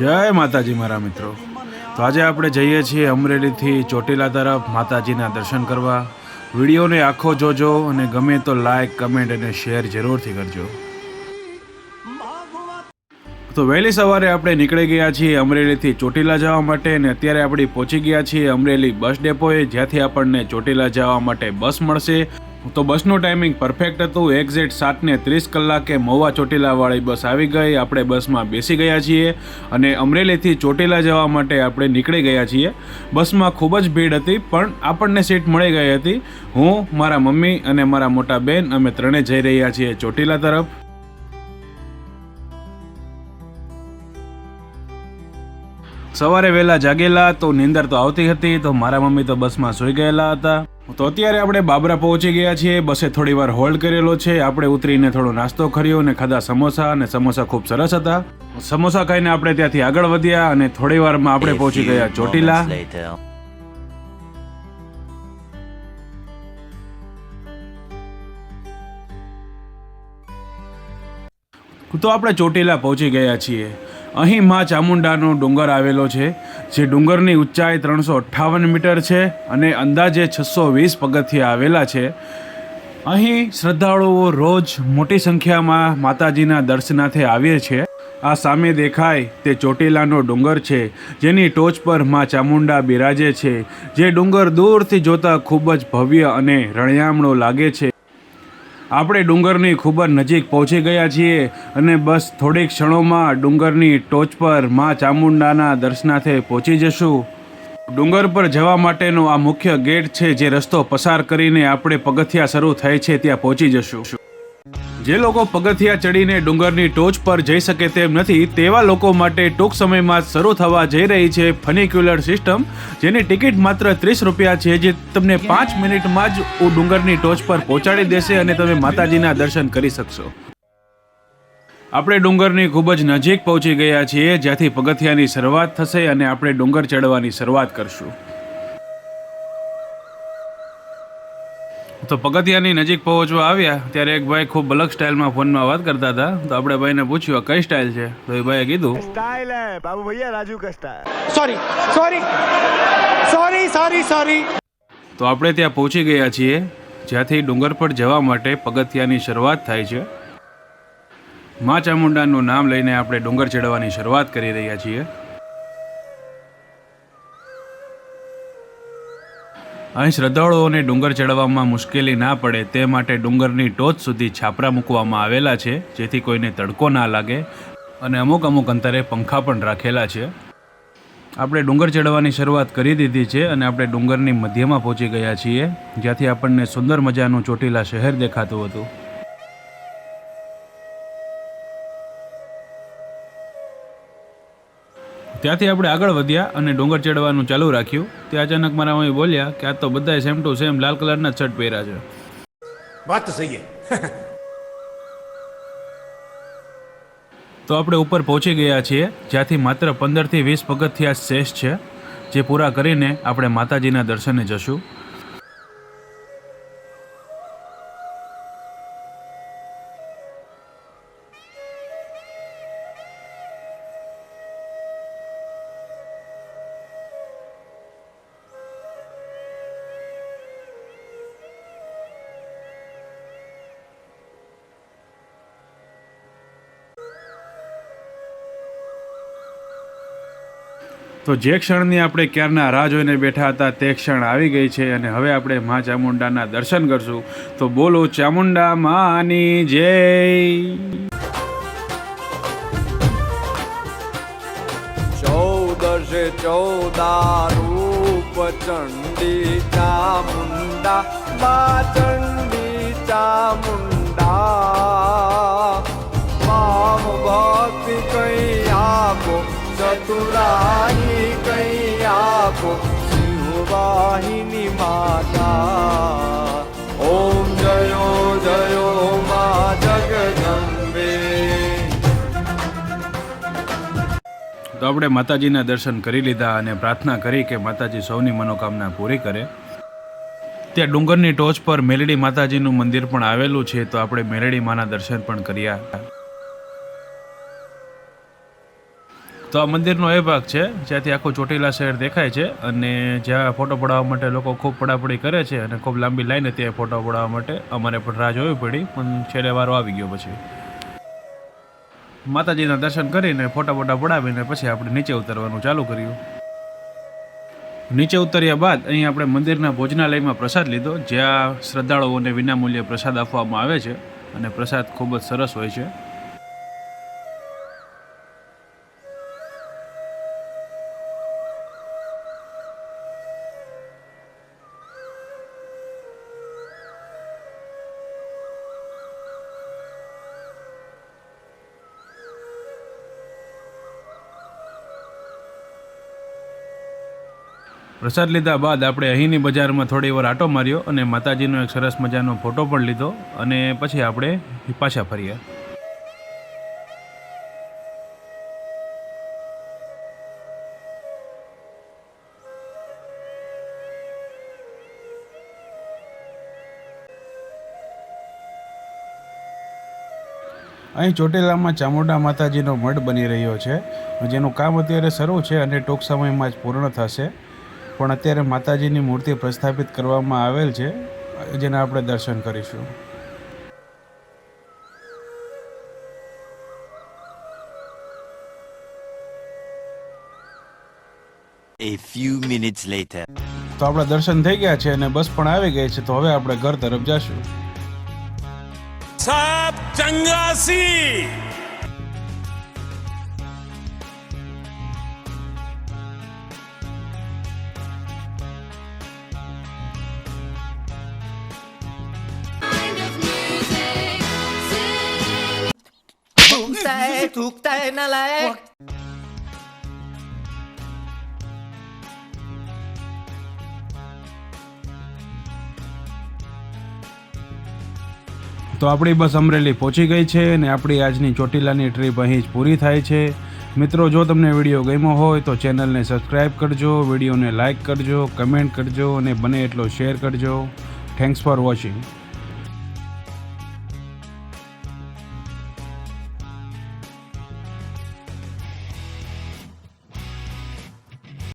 જય માતાજી મારા મિત્રો. તો આજે આપણે જઈએ છીએ અમરેલીથી ચોટીલા તરફ માતાજીના દર્શન કરવા. વિડીયોને આખો જોજો અને ગમે તો લાઈક કમેન્ટ અને શેર જરૂરથી કરજો. તો વહેલી સવારે આપણે નીકળી ગયા છીએ અમરેલીથી ચોટીલા જવા માટે અને અત્યારે આપણે પહોંચી ગયા છીએ અમરેલી બસ ડેપોએ, જ્યાંથી આપણને ચોટીલા જવા માટે બસ મળશે. તો બસનું ટાઈમિંગ પરફેક્ટ હતું. એક્ઝેક્ટ સાતને ત્રીસ કલાકે મહુવા ચોટીલાવાળી બસ આવી ગઈ. આપણે બસમાં બેસી ગયા છીએ અને અમરેલીથી ચોટીલા જવા માટે આપણે નીકળી ગયા છીએ. બસમાં ખૂબ જ ભીડ હતી, પણ આપણને સીટ મળી ગઈ હતી. હું, મારા મમ્મી અને મારા મોટા બેન અમે ત્રણે જઈ રહ્યા છીએ ચોટીલા તરફ. સવારે વહેલા જાગેલા તો નીંદર તો આવતી હતી, તો મારા મમ્મી તો બસમાં સૂઈ ગયેલા હતા. તો અત્યારે આપણે બાબરા પહોંચી ગયા છીએ. બસે થોડી વાર હોલ્ડ કરેલો છે. આપણે ઉતરીને થોડો નાસ્તો કર્યો અને ખાધા સમોસા અને સમોસા ખૂબ સરસ હતા. સમોસા ખાઈને આપણે ત્યાંથી આગળ વધ્યા અને થોડી વારમાં આપણે પહોંચી ગયા ચોટીલા. તો આપણે ચોટીલા પહોંચી ગયા છીએ. અહીં માં ચામુંડાનો ડુંગર આવેલો છે, જે ડુંગરની ઊંચાઈ ત્રણસો અઠ્ઠાવન મીટર છે અને અંદાજે છસો વીસ પગથિયા આવેલા છે. અહીં શ્રદ્ધાળુઓ રોજ મોટી સંખ્યામાં માતાજીના દર્શનાર્થે આવે છે આ સામે દેખાય તે ચોટીલાનો ડુંગર છે, જેની ટોચ પરમાં ચામુંડા બિરાજે છે, જે ડુંગર દૂરથી જોતા ખૂબ જ ભવ્ય અને રણિયામણો લાગે છે. આપણે ડુંગરની ખૂબ જ નજીક પહોંચી ગયા છીએ અને બસ થોડીક ક્ષણોમાં ડુંગરની ટોચ પરમાં ચામુંડાના દર્શનાર્થે પહોંચી જશું. ડુંગર પર જવા માટેનો આ મુખ્ય ગેટ છે જે રસ્તો પસાર કરીને આપણે પગથિયા શરૂ થાય છે ત્યાં પહોંચી જશું. જે લોકો પગથિયા ચડીને ડુંગરની ટોચ પર જઈ શકે તેમ નથી, તેવા લોકો માટે ટૂંક સમયમાં શરૂ થવા જઈ રહી છે ફનિક્યુલર સિસ્ટમ, જેની ટિકિટ માત્ર ત્રીસ રૂપિયા છે, જે તમને પાંચ મિનિટમાં જ ડુંગરની ટોચ પર પહોંચાડી દેશે અને તમે માતાજીના દર્શન કરી શકશો. આપણે ડુંગરની ખૂબ જ નજીક પહોંચી ગયા છીએ, જ્યાંથી પગથિયાની શરૂઆત થશે અને આપણે ડુંગર ચડવાની શરૂઆત કરશું. તો પગથિયાની નજીક પહોંચવા આવ્યા ત્યારે એક ભાઈ ખૂબ અલગ સ્ટાઇલમાં ફોનમાં વાત કરતા હતા. તો આપણે ભાઈને પૂછ્યું કઈ સ્ટાઇલ છે? તો એ ભાઈએ કીધું સ્ટાઇલ હે બાબુ ભૈયા Raju કસ્ટા sorry sorry sorry sorry sorry તો આપણે ત્યાં પહોંચી ગયા છીએ જ્યાંથી ડુંગર પર જવા માટે પગથિયાની શરૂઆત થાય છે. મા ચામુંડાનું નામ લઈને આપણે ડુંગર ચડવાની શરૂઆત કરી રહ્યા છીએ. અહીં શ્રદ્ધાળુઓને ડુંગર ચડવામાં મુશ્કેલી ના પડે તે માટે ડુંગરની ટોચ સુધી છાપરા મૂકવામાં આવેલા છે, જેથી કોઈને તડકો ના લાગે અને અમુક અમુક અંતરે પંખા પણ રાખેલા છે. આપણે ડુંગર ચડવાની શરૂઆત કરી દીધી છે અને આપણે ડુંગરની મધ્યમાં પહોંચી ગયા છીએ, જ્યાંથી આપણને સુંદર મજાનું ચોટીલા શહેર દેખાતું હતું. ત્યાંથી આપણે આગળ વધ્યા અને ડુંગર ચડવાનું ચાલુ રાખ્યું. તે અચાનક મારા અમે બોલ્યા કે આ તો બધાએ સેમ ટુ સેમ લાલ કલરના છટ પહેર્યા છે. વાત તો સહી તો આપણે ઉપર પહોંચી ગયા છીએ જ્યાંથી માત્ર પંદરથી વીસ પગથિયા શેષ છે જે પૂરા કરીને આપણે માતાજીના દર્શને જશું. તો જે ક્ષણની આપણે ક્યારના રાહ જોઈને બેઠા હતા તે ક્ષણ આવી ગઈ છે અને હવે આપણે મા ચામુંડાના દર્શન કરશું. તો બોલો ચામુંડા માની જય. ચૌદશે ચૌદા રૂપ ચંડી ચામુંડા બા ચંડી ચામુંડા. મામ ભક્તિ કઈ આપો ચતુરાઈ આપો સિંહવાહિની માતા ઓમ જયો જયો મા જગદંબે તો આપણે માતાજીના દર્શન કરી લીધા અને પ્રાર્થના કરી કે માતાજી સૌની મનોકામના પૂરી કરે. ત્યાં ડુંગરની ટોચ પર મેલડી માતાજીનું મંદિર પણ આવેલું છે, તો આપણે મેલડી માના દર્શન પણ કર્યા. તો આ મંદિરનો એ ભાગ છે, જ્યાંથી આખું ચોટીલા શહેર દેખાય છે અને જ્યાં ફોટો પડાવવા માટે લોકો ખૂબ પડાપડી કરે છે અને ખૂબ લાંબી લાઈન હતી ફોટો પડાવવા માટે. અમારે પણ રાહ જોવી પડી, પણ છેલ્લે વારો આવી ગયો પછી. માતાજીના દર્શન કરીને ફોટા ફોટા પડાવીને પછી આપણે નીચે ઉતરવાનું ચાલુ કર્યું. નીચે ઉતર્યા બાદ અહીં આપણે મંદિરના ભોજનાલયમાં પ્રસાદ લીધો, જ્યાં શ્રદ્ધાળુઓને વિનામૂલ્યે પ્રસાદ આપવામાં આવે છે અને પ્રસાદ ખૂબ જ સરસ હોય છે. પ્રસાદ લીધા બાદ આપણે અહીંની બજારમાં થોડી વાર આટો માર્યો અને માતાજીનો એક સરસ મજાનો ફોટો પણ લીધો અને પછી આપણે પાછા ફર્યા અહીં ચોટીલામાં ચામુંડા માતાજીનો મઠ બની રહ્યો છે, જેનું કામ અત્યારે શરૂ છે અને ટૂંક સમયમાં જ પૂર્ણ થશે. પણ અત્યારે માતાજીની મૂર્તિ પ્રસ્થાપિત કરવામાં આવેલ છે જેના આપણે દર્શન કરીશું. A few minutes later. તો આપણા દર્શન થઈ ગયા છે અને બસ પણ આવી ગઈ છે તો હવે આપણે ઘર તરફ જશું. સાહેબ ચંગાસી! તો આપણી બસ અમરેલી પહોંચી ગઈ છે અને આપણી આજની ચોટીલાની ટ્રીપ અહીં જ પૂરી થાય છે. મિત્રો જો તમને વીડિયો ગમ્યો હોય તો ચેનલને સબસ્ક્રાઈબ કરજો વિડીયોને લાઇક કરજો કમેન્ટ કરજો અને બને એટલો શેર કરજો. Thanks for watching